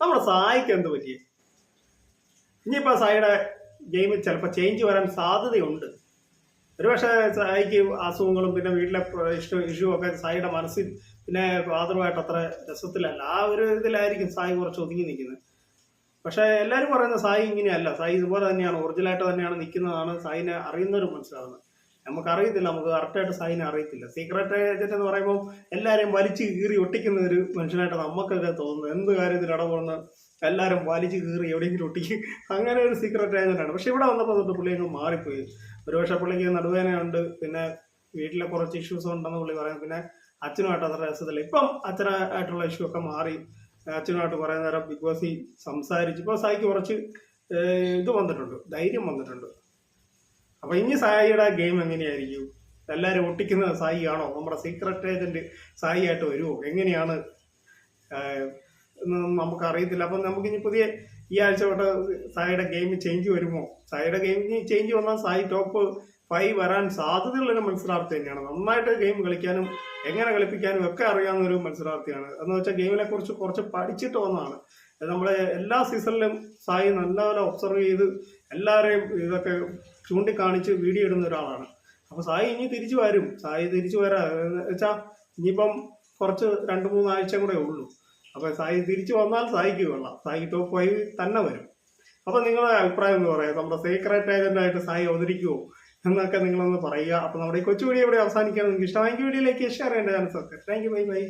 നമ്മുടെ സായിക്ക് എന്ത് പറ്റി? ഇനിയിപ്പോ സായിയുടെ ഗെയിമിൽ ചിലപ്പോൾ ചേഞ്ച് വരാൻ സാധ്യതയുണ്ട്. ഒരുപക്ഷെ സായിക്ക് അസുഖങ്ങളും പിന്നെ വീട്ടിലെ ഇഷ്യൂ ഇഷ്യൂ ഒക്കെ സായിയുടെ മനസ്സിൽ പിന്നെ ഫാദറുമായിട്ട് അത്ര രസത്തിലല്ല. ആ ഒരു ഇതിലായിരിക്കും സായി കുറച്ച് ഒതുങ്ങി നിൽക്കുന്നത്. പക്ഷേ എല്ലാവരും പറയുന്ന സായി ഇങ്ങനെയല്ല. സായി ഇതുപോലെ തന്നെയാണ് ഒറിജിനലായിട്ട് തന്നെയാണ് നിൽക്കുന്നതാണ് സായിനെ അറിയുന്നവരും മനസ്സിലാവുന്നത് നമുക്ക് അറിയത്തില്ല നമുക്ക് കറക്റ്റായിട്ട് സൈൻ അറിയത്തില്ല. സീക്രട്ട് ഏജന്റ് എന്ന് പറയുമ്പോൾ എല്ലാവരെയും വലിച്ചു കീറി ഒട്ടിക്കുന്ന ഒരു മനുഷ്യനായിട്ട് നമുക്കൊക്കെ തോന്നുന്നത്. എന്ത് കാര്യത്തിൽ ഇടപെടുന്ന എല്ലാവരും വലിച്ചു കീറി എവിടെയെങ്കിലും ഒട്ടിക്കും. അങ്ങനെ ഒരു സീക്രട്ട് ഏജന്റാണ് പക്ഷെ ഇവിടെ വന്നപ്പോൾ തൊട്ട് പുള്ളി അങ്ങ് മാറിപ്പോയി. ഒരുപക്ഷെ പുള്ളിക്ക് നടുവേദനയുണ്ട് പിന്നെ വീട്ടിലെ കുറച്ച് ഇഷ്യൂസ് ഉണ്ടെന്ന് പുള്ളി പറയുന്നത് പിന്നെ അച്ഛനുമായിട്ട് അത്ര രസത്തില്ല. ഇപ്പം അച്ഛനായിട്ടുള്ള ഇഷ്യൂ ഒക്കെ മാറി. അച്ഛനുമായിട്ട് കുറേ നേരം ബിഗ് ബോസിൽ സംസാരിച്ചു ഇപ്പോൾ സായിക്ക് കുറച്ച് ഇത് വന്നിട്ടുണ്ട് ധൈര്യം വന്നിട്ടുണ്ട്. അപ്പൊ ഇനി സായിയുടെ ഗെയിം എങ്ങനെയായിരിക്കും? എല്ലാരും ഒട്ടിക്കുന്നത് സായി ആണോ? നമ്മുടെ സീക്രട്ട് ഏജന്റ് സായി ആയിട്ട് വരുമോ എങ്ങനെയാണ് നമുക്ക് അറിയത്തില്ല. അപ്പൊ നമുക്ക് ഇനി പുതിയ ഈ ആഴ്ച തൊട്ട് സായിയുടെ ഗെയിം ചേഞ്ച് വരുമോ? സായിയുടെ ഗെയിം ചേഞ്ച് വന്നാൽ സായി ടോപ്പ് ഫൈവ് വരാൻ സാധ്യതയുള്ളൊരു മത്സരാർത്ഥി തന്നെയാണ്. നന്നായിട്ട് ഗെയിം കളിക്കാനും എങ്ങനെ കളിപ്പിക്കാനും ഒക്കെ അറിയാവുന്ന ഒരു മത്സരാർത്ഥിയാണ്. എന്ന് വെച്ചാൽ ഗെയിമിനെ കുറിച്ച് കുറച്ച് പഠിച്ചിട്ട് വന്നതാണ്. നമ്മളെ എല്ലാ സീസണിലും സായി നല്ലപോലെ ഒബ്സർവ് ചെയ്ത് എല്ലാവരെയും ഇതൊക്കെ ചൂണ്ടിക്കാണിച്ച് വീഡിയോ ഇടുന്ന ഒരാളാണ്. അപ്പോൾ സായി ഇനി തിരിച്ചു വരും. സായി തിരിച്ചു വരാ വെച്ചാൽ വെച്ചാ ഇനിയിപ്പം കുറച്ച് രണ്ട് മൂന്ന് ആഴ്ച കൂടെ ഉള്ളൂ. അപ്പോൾ സായി തിരിച്ചു വന്നാൽ സായിക്ക് കൊള്ളാം. സായി ടോപ്പ് ഫൈവ് തന്നെ വരും. അപ്പോൾ നിങ്ങളുടെ അഭിപ്രായം എന്ന് പറയാം. നമ്മുടെ സീക്രട്ട് ഏജന്റായിട്ട് സായി അവതരിക്കുമോ എന്നൊക്കെ നിങ്ങളൊന്ന് പറയുക. അപ്പോൾ നമ്മുടെ ഈ കൊച്ചു വീഡിയോ ഇവിടെ അവസാനിക്കാൻ നിങ്ങൾക്ക് ഇഷ്ടമായെങ്കിൽ വീഡിയോയിലേക്ക് ഷെയർ ചെയ്യേണ്ട chance subscribe thank you bye bye